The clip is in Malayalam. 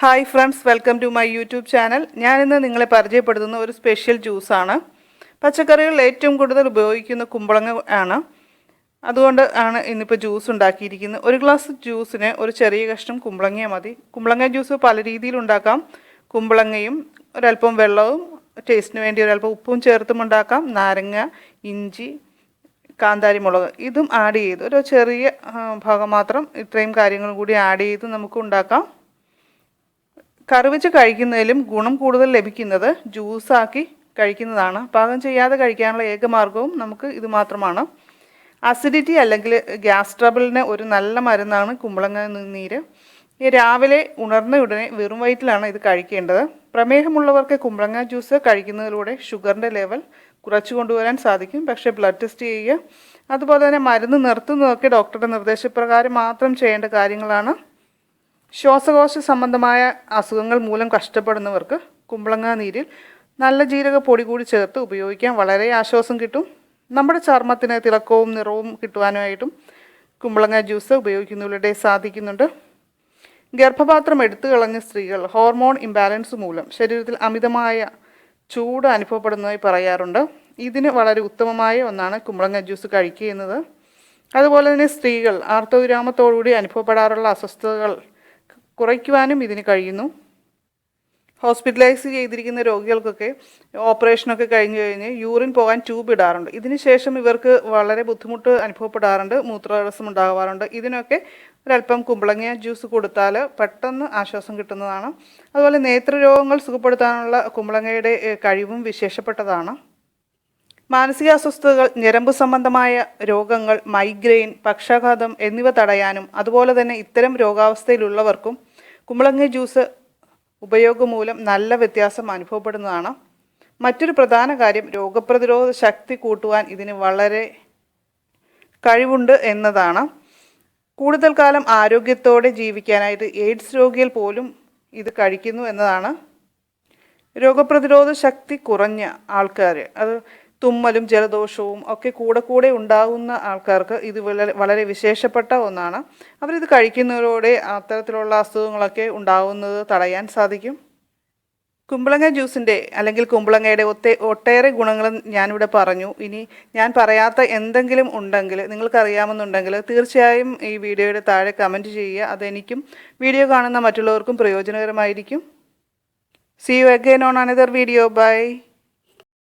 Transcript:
Hi friends welcome to my YouTube channel ഞാനിന്ന് നിങ്ങളെ പരിചയപ്പെടുത്തുന്ന ഒരു സ്പെഷ്യൽ ജ്യൂസാണ് പച്ചക്കറികളിൽ ഏറ്റവും കൂടുതൽ ഉപയോഗിക്കുന്ന കുമ്പളങ്ങ ആണ്. അതുകൊണ്ട് ആണ് ഇന്നിപ്പോൾ ജ്യൂസ് ഉണ്ടാക്കിയിരിക്കുന്നത്. ഒരു ഗ്ലാസ് ജ്യൂസിന് ഒരു ചെറിയ കഷ്ണം കുമ്പളങ്ങ മതി. കുമ്പളങ്ങ ജ്യൂസ് പല രീതിയിൽ ഉണ്ടാക്കാം. കുമ്പളങ്ങയും ഒരല്പം വെള്ളവും ടേസ്റ്റിന് വേണ്ടി ഒരല്പം ഉപ്പും ചേർത്തും ഉണ്ടാക്കാം. നാരങ്ങ ഇഞ്ചി കാന്താരി മുളക് ഇതും ആഡ് ചെയ്ത് ഒരു ചെറിയ ഭാഗം മാത്രം ഇത്രയും കാര്യങ്ങളും കൂടി ആഡ് ചെയ്ത് നമുക്ക് ഉണ്ടാക്കാം. കറി വെച്ച് കഴിക്കുന്നതിലും ഗുണം കൂടുതൽ ലഭിക്കുന്നത് ജ്യൂസാക്കി കഴിക്കുന്നതാണ്. പാകം ചെയ്യാതെ കഴിക്കാനുള്ള ഏക മാർഗവും നമുക്ക് ഇത് മാത്രമാണ്. അസിഡിറ്റി അല്ലെങ്കിൽ ഗ്യാസ് ട്രബിളിന് ഒരു നല്ല മരുന്നാണ് കുമ്പളങ്ങ നീര്. രാവിലെ ഉണർന്ന ഉടനെ വെറും വയറ്റിലാണ് ഇത് കഴിക്കേണ്ടത്. പ്രമേഹമുള്ളവർക്ക് കുമ്പളങ്ങ ജ്യൂസ് കഴിക്കുന്നതിലൂടെ ഷുഗറിന്റെ ലെവൽ കുറച്ചു കൊണ്ടുവരാൻ സാധിക്കും. പക്ഷേ ബ്ലഡ് ടെസ്റ്റ് ചെയ്യുക അതുപോലെ തന്നെ മരുന്ന് നിർത്തുന്നതൊക്കെ ഡോക്ടറുടെ നിർദ്ദേശപ്രകാരം മാത്രം ചെയ്യേണ്ട കാര്യങ്ങളാണ്. ശ്വാസകോശ സംബന്ധമായ അസുഖങ്ങൾ മൂലം കഷ്ടപ്പെടുന്നവർക്ക് കുമ്പളങ്ങാ നീരിൽ നല്ല ജീരക പൊടി കൂടി ചേർത്ത് ഉപയോഗിക്കാൻ വളരെ ആശ്വാസം കിട്ടും. നമ്മുടെ ചർമ്മത്തിന് തിളക്കവും നിറവും കിട്ടുവാനായിട്ടും കുമ്പളങ്ങ ജ്യൂസ് ഉപയോഗിക്കുന്നതിലൂടെ സാധിക്കുന്നുണ്ട്. ഗർഭപാത്രം എടുത്തു കളഞ്ഞ സ്ത്രീകൾ ഹോർമോൺ ഇംബാലൻസ് മൂലം ശരീരത്തിൽ അമിതമായ ചൂട് അനുഭവപ്പെടുന്നതായി പറയാറുണ്ട്. ഇതിന് വളരെ ഉത്തമമായ ഒന്നാണ് കുമ്പളങ്ങ ജ്യൂസ് കഴിക്കുക എന്നത്. അതുപോലെ തന്നെ സ്ത്രീകൾ ആർത്തവിരാമത്തോടുകൂടി അനുഭവപ്പെടാറുള്ള അസ്വസ്ഥതകൾ കുറയ്ക്കുവാനും ഇതിന് കഴിയുന്നു. ഹോസ്പിറ്റലൈസ് ചെയ്തിരിക്കുന്ന രോഗികൾക്കൊക്കെ ഓപ്പറേഷനൊക്കെ കഴിഞ്ഞ് കഴിഞ്ഞ് യൂറിൻ പോകാൻ ട്യൂബ് ഇടാറുണ്ട്. ഇതിന് ശേഷം ഇവർക്ക് വളരെ ബുദ്ധിമുട്ട് അനുഭവപ്പെടാറുണ്ട് മൂത്രതടസ്സം ഉണ്ടാകാറുണ്ട് ഇതിനൊക്കെ ഒരല്പം കുമ്പളങ്ങ ജ്യൂസ് കൊടുത്താൽ പെട്ടെന്ന് ആശ്വാസം കിട്ടുന്നതാണ്. അതുപോലെ നേത്രരോഗങ്ങൾ സുഖപ്പെടുത്താനുള്ള കുമ്പളങ്ങയുടെ കഴിവും വിശേഷപ്പെട്ടതാണ്. മാനസിക അസ്വസ്ഥതകൾ ഞരമ്പ് സംബന്ധമായ രോഗങ്ങൾ മൈഗ്രെയിൻ പക്ഷാഘാതം എന്നിവ തടയാനും അതുപോലെ തന്നെ ഇത്തരം രോഗാവസ്ഥയിലുള്ളവർക്കും കുമ്പളങ്ങ ജ്യൂസ് ഉപയോഗം മൂലം നല്ല വ്യത്യാസം അനുഭവപ്പെടുന്നതാണ്. മറ്റൊരു പ്രധാന കാര്യം രോഗപ്രതിരോധ ശക്തി കൂട്ടുവാൻ ഇതിന് വളരെ കഴിവുണ്ട് എന്നതാണ്. കൂടുതൽ കാലം ആരോഗ്യത്തോടെ ജീവിക്കാനായിട്ട് എയ്ഡ്സ് രോഗികൾ പോലും ഇത് കഴിക്കുന്നു എന്നതാണ്. രോഗപ്രതിരോധ ശക്തി കുറഞ്ഞ ആൾക്കാർ അത് തുമ്മലും ജലദോഷവും ഒക്കെ കൂടെ കൂടെ ഉണ്ടാകുന്ന ആൾക്കാർക്ക് ഇത് വളരെ വിശേഷപ്പെട്ട ഒന്നാണ്. അവരിത് കഴിക്കുന്നതിലൂടെ അത്തരത്തിലുള്ള അസുഖങ്ങളൊക്കെ ഉണ്ടാകുന്നത് തടയാൻ സാധിക്കും. കുമ്പളങ്ങ ജ്യൂസിന്റെ അല്ലെങ്കിൽ കുമ്പളങ്ങയുടെ ഒത്തേ ഒട്ടേറെ ഗുണങ്ങളും ഞാനിവിടെ പറഞ്ഞു. ഇനി ഞാൻ പറയാത്ത എന്തെങ്കിലും ഉണ്ടെങ്കിൽ നിങ്ങൾക്കറിയാമെന്നുണ്ടെങ്കിൽ തീർച്ചയായും ഈ വീഡിയോയുടെ താഴെ കമന്റ് ചെയ്യുക. അതെനിക്കും വീഡിയോ കാണുന്ന മറ്റുള്ളവർക്കും പ്രയോജനകരമായിരിക്കും. See you again on another video bye